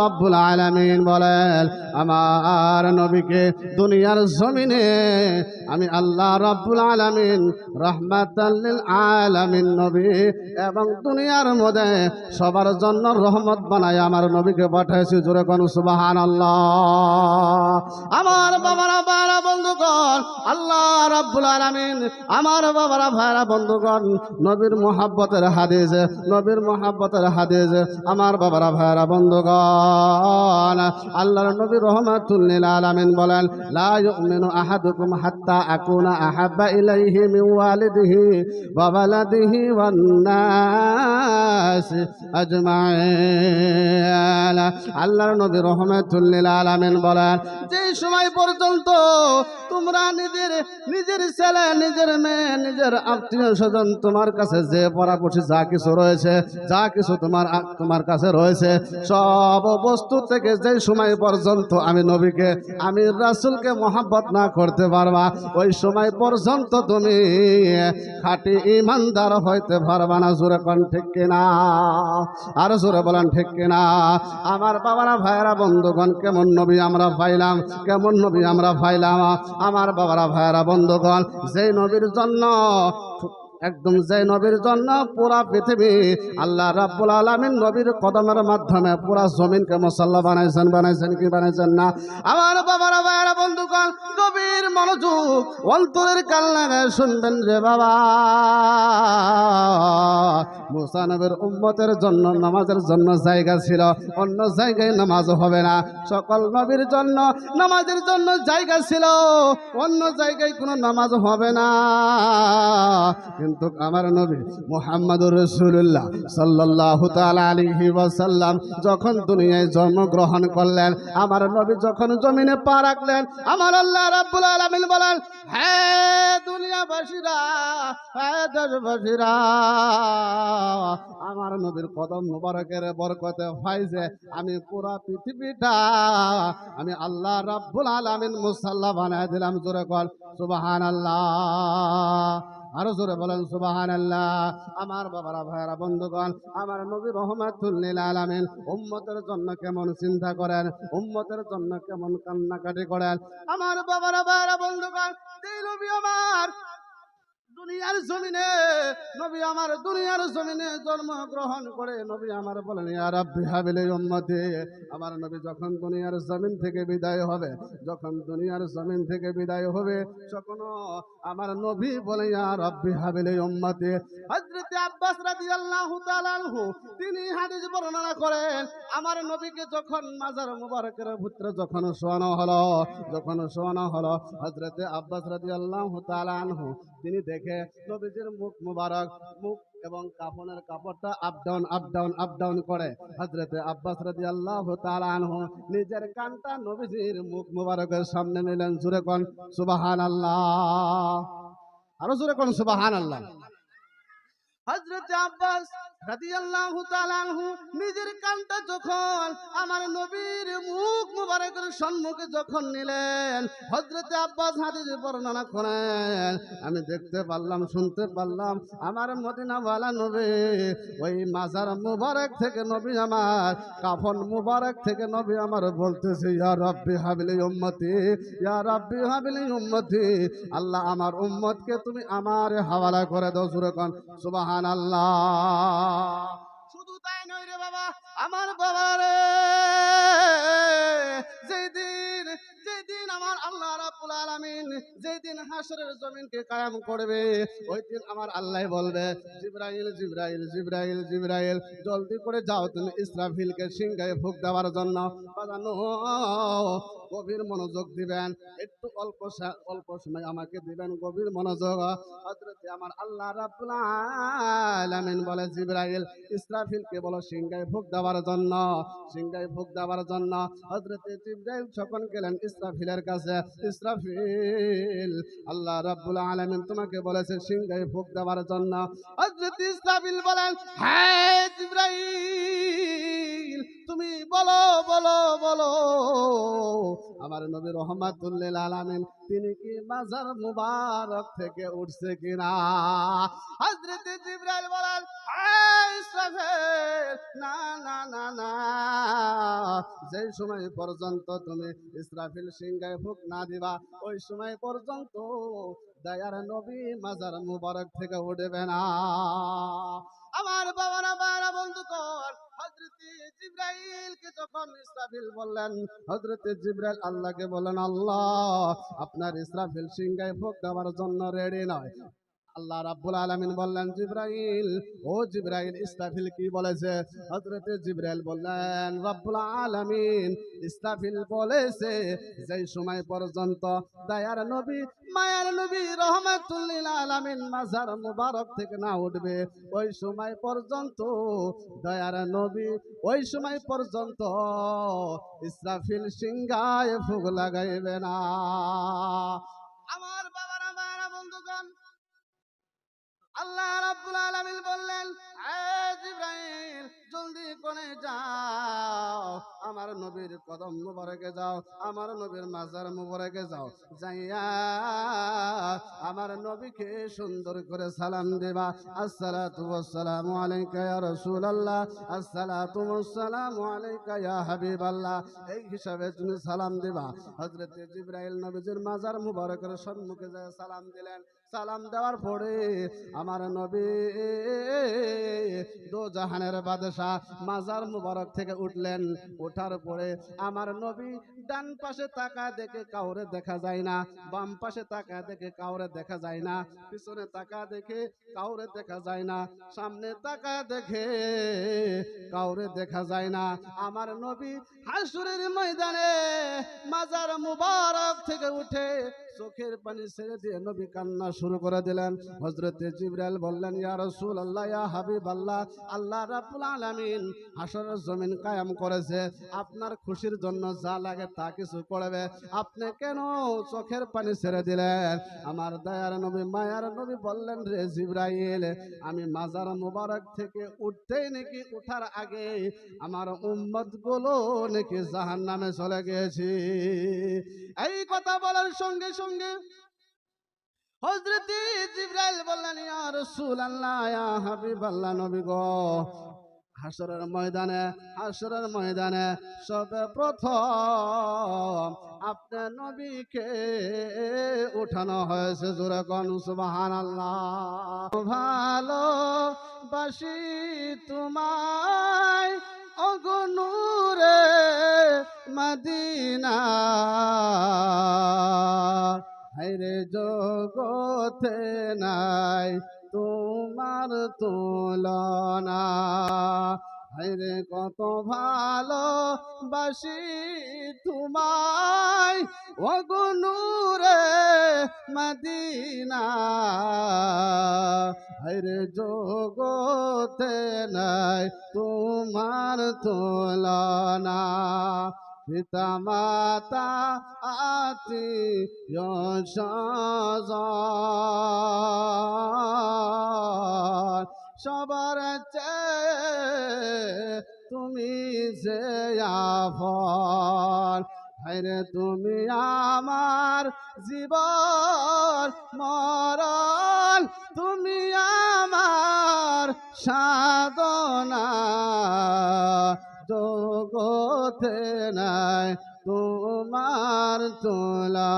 রব্বুল আলামিন বলেন, আমার নবীকে দুনিয়ার জমিনে আমি আল্লাহ রব্বুল আলামিন রহমাতাল্লিল আলামিন নবী এবং দুনিয়ার মধ্যে সবার জন্য রহমত বানায় আমার নবীকে পাঠাইছি জোরে কোন সুবাহান আল্লাহ আমার বাবারা, ভাইরা, বন্ধুগণ, আল্লাহ রব্বুল আলামিন আমার বাবারা, ভাইরা, বন্ধুগণ, নবীর মোহাব্বতের হাদিস, নবীর মোহাব্বতের হাদিস আমার বাবারা, ভাইরা, বন্ধুগণ আল্লাহর নবী রহমাতুল্লিল আলামিন বলেন, লা আহাদুকুম হাত্তা আকুনা আহাব্বা ইলাইহি মিন ওয়ালিদিহি ওয়া ওয়ালাদিহি ওয়ান নাস আজমাইন। আল্লাহর নবী রহমাতুল্লিল আলামিন বলেন, যে সময় পর্যন্ত তোমরা নিজের নিজের ছেলে, নিজের মেয়ে, নিজের আত্মীয় স্বজন তোমার কাছে যে পড়া পরামর্শ যা কিছু রয়েছে, যা কিছু তোমার তোমার কাছে রয়েছে, সব বস্তু থেকে যে সময় পর্যন্ত আমি নবীকে, আমি রাসূলকে মহাব্বত না করতে পারবা, ওই সময় পর্যন্ত তুমি খাঁটি ইমানদার হইতে পারবা না। জোরে কোন ঠিক কিনা? আর জোরে বলেন ঠিক কিনা? আমার বাবারা, ভাইয়েরা, বন্ধুগণ, কেমন নবী আমরা পাইলাম, কেমন নবী আমরা পাইলাম? আমার বাবারা, ভাইয়েরা, বন্ধুগণ, যেই নবীর জন্য একদম যে নবীর জন্য পুরা পৃথিবী আল্লাহ রাব্বুল আলমিন নবীর কদমের মাধ্যমে পুরা জমিনকে মশাল্লা বানাইছেন বানাইছেন কি বানাইছেন না? আমার বাইরে বন্ধু কাল নবীর মনোযোগ, অন্তরের কাল শুনবেন রে বাবা। মুসা নবীর উম্মতের জন্য, নামাজের জন্য জায়গা ছিল। অন্য জায়গায় নামাজ হবে না। সকল নবীর জন্য নামাজের জন্য জায়গা ছিল। অন্য জায়গায় কোনো নামাজ হবে না। কিন্তু আমার নবী মোহাম্মদুর রসুল্লাহ সাল্লাহ আলিহি ওয়াসাল্লাম যখন দুনিয়ায় জন্মগ্রহণ করলেন, আমার নবী যখন জমিনে পা রাখলেন, আমার আল্লাহ রাব্বুল আলামিন বলেন হ্যাঁ দুনিয়াবাসীরা হ্যাঁ দেশবাসীরা আমার নবীর কদম মুবারকের বরকতে ফাইজে আমি পুরা পৃথিবীটা, আমি আল্লাহ রাব্বুল আলামিন মুসাল্লা বানায় দিলাম, জোরে সুবহানাল্লাহ। আরও জোরে বলেন সুবাহান আমার বাবারা বন্ধুগণ, আমার নবী রহমাতুল্লিল উম্মতের জন্য কেমন চিন্তা করেন, উম্মতের জন্য কেমন কান্নাকাটি করেন? আমার বাবারা ভাইরা বন্ধুগণ আমার দুনিয়ার জমিনে, নবী আমার দুনিয়ার জমিনে জন্ম গ্রহণ করে, নবী আমার বলেন রাব্বি হাবিলি উম্মতি। আমার নবী যখন দুনিয়ার জমিন থেকে বিদায় হবে, যখন দুনিয়ার জমিন থেকে বিদায় হবে, তখন আমার নবী বলে, ইয়া রাব্বি হাবিলি উম্মতি। হযরত আব্বাস রাদিয়াল্লাহু তাআলা আনহু, তিনি হাদিস বর্ণনা করেন, আমার নবীকে যখন মাজার মুবারকের ভিতরে যখন শোয়ানো হলো, যখন শোয়ানো হলো, হযরত আব্বাস রাদিয়াল্লাহু তাআলা আনহু, তিনি দেখে নবীজির মুখ মুবারক, মুখ এবং কাফনের কাপড়টা up down up down up down করে। হজরতে আব্বাস রাজি আল্লাহ আনহু নিজের কানটা নবীজির মুখ মুবারকের সামনে নিলেন, জুরে কন সুবাহান আল্লাহ আরও জুরে কন সুবাহান আল্লাহ হজরতে আব্বাস নিজের কানটা যখন আমার নবীর মুখ মুবারকের সম্মুখে যখন নিলেন, হযরতে আব্বাস হাদিস বর্ণনা করেন, আমি দেখতে পারলাম, শুনতে পারলাম, আমার মদিনাওয়ালা নবী ওই মাজার মুবারক থেকে নবী আমার, কাফন মুবারক থেকে নবী আমার বলতেছে, ইয়া রাব্বি হাবিলি উম্মতি, ইয়া রাব্বি হাবিলি উম্মতি, আল্লাহ আমার উম্মতকে তুমি আমার হাওয়ালা করে দাও সুরে কোন, সুবহানাল্লাহ। শুধু তাই নয় রে বাবা, আমার বাবা রে। যেদিন যেদিন আমার আল্লাহ রাব্বুল আলামিন যেদিন হাসরের জমিনকে কায়াম করবে, ওই দিন আমার আল্লাহ বলবে, জিব্রাইল জিব্রাইল জিব্রাইল জিব্রাইল, জলদি করে যাও তুমি ইসরাফিলকে সিংহায় ফুক দেওয়ার জন্য। বাজানো, গভীর মনোযোগ দিবেন, একটু অল্প অল্প সময় আমাকে দিবেন গভীর মনোযোগ। আমার আল্লাহ রাব্বুল আলামিন বলে, জিব্রাইল ইসরাফিলকে বলো, সিংহায় ভোগ দেওয়ার জন্য। সিংহায় ভোগ দেওয়ার জন্য হযরতে জিব্রাইল যখন গেলেন ইসরাফিলের কাছে, ইসরাফিল, আল্লাহ রাব্বুল আলামিন তোমাকে বলেছে, সিংহায় ভোগ দেওয়ার জন্য। হযরত ইসরাফিল বলেন হ্যাঁ জিব্রাইল, তুমি বলো বলো বলো আমার নবী রহমাতুল্লিল আলামিন তিনি কি মাজার মুবারক থেকে উঠছে কিনা? হযরত জিব্রাইল বলেন "এই ইসরাফিল, না না না সময় পর্যন্ত তুমি ইসরাফিল সিংহায় না দিবা ওই সময় পর্যন্ত দয়ার নবী মাজার মুবারক থেকে উঠবে না। আমার বাবারা বাবারা বন্ধুগণ হজরতে জিব্রাইলকে যখন ইসরাফিল বললেন আল্লাহকে বলেন আল্লাহ, আপনার ইসরাফিল সিংহায় ভোগ দেওয়ার জন্য রেডি নয়। আল্লাহ রাব্বুল আলামিন বললেন, জিব্রাইল, ও জিব্রাইল ইসরাফিল কি বলেছে? হযরতে জিব্রাইল বললেন, রাব্বুল আলামিন ইসরাফিল বলেছে, যেই সময় পর্যন্ত দয়ার নবী, মায়ার নবী রহমাতুল্লিল আলামিন মাজার মুবারক থেকে না উঠবে, ওই সময় পর্যন্ত দয়ার নবী, ওই সময় পর্যন্ত ইসরাফিল সিংহায় ফুগ লাগাইবে না। আমার আল্লাহ রাব্বুল আলামিন বললেন "এ জলদি যাও। নবীর কদম যাও, আমার নবীর মাজার যাও। যাইয়া আমার নবীকে সুন্দর করে সালাম দেবা। আসসালাতু এই হিসাবে তুমি সালাম দেবা। হযরত জিব্রাইল নবীজির মাজার মুবারকের সম্মুখে যায় সালাম দিলেন। সালাম দেওয়ার পরে আমার নবী দো জাহানের বাদশাহ মাজার মুবারক থেকে উঠলেন। ওঠার পরে আমার নবী ডান পাশে তাকা দেখে কাউরে দেখা যায় না, বাম পাশে তাকা দেখে কাউরে দেখা যায় না, পিছনে তাকা দেখে কাউরে দেখা যায় না, সামনে তাকা দেখে কাউরে দেখা যায় না। আমার নবী হাসুরের ময়দানে মাজার মুবারক থেকে উঠে চোখের পানি ছেড়ে দিয়ে নবী কান্না শুরু করে দিলেন। হজরতে জিবরাইল বললেন, ইয়া রাসূল আল্লাহ ইয়া হাবিব আল্লাহ আল্লাহ রাব্বুল আলামিন হাসরের জমিন কায়াম করেছে। আপনার খুশির জন্য যা লাগে তা কিছু করবে আপনি কেন চোখের পানি ছেড়ে দিলেন? আমার দয়ার নবী, মায়ার নবী বললেন, রে জিব্রাইল, আমি মাজার মুবারক থেকে উঠতেই নাকি উঠার আগে আমার উম্মতগুলো নাকি জাহান নামে চলে গেছি এই কথা বলার সঙ্গে সঙ্গে হজরতি জিব্রাইল বললেন, ইয়া রাসূলুল্লাহ, ইয়া হাবিবাল্লাহ গো হাসরের ময়দানে হাসরের ময়দানে সবে প্রথম আপনার নবীকে উঠানো হয়েছে জোরে কোন, সুবহানাল্লাহ। ভালো বাসি তোমায় অগনুরে মদিনা। হাইরে জগতে নাই, তোমার তুলনা। হাইরে কত ভালো বাসি তোমায় অগুনুরে মদিনা। হাইরে জগতে নাই, তোমার তুলনা। পিতা মাতা আতি সবার চেয়ে তুমি যে হায়রে তুমি আমার জীবন মরণ, তুমি আমার সাধনা। জগতে নাই তোমার তোলা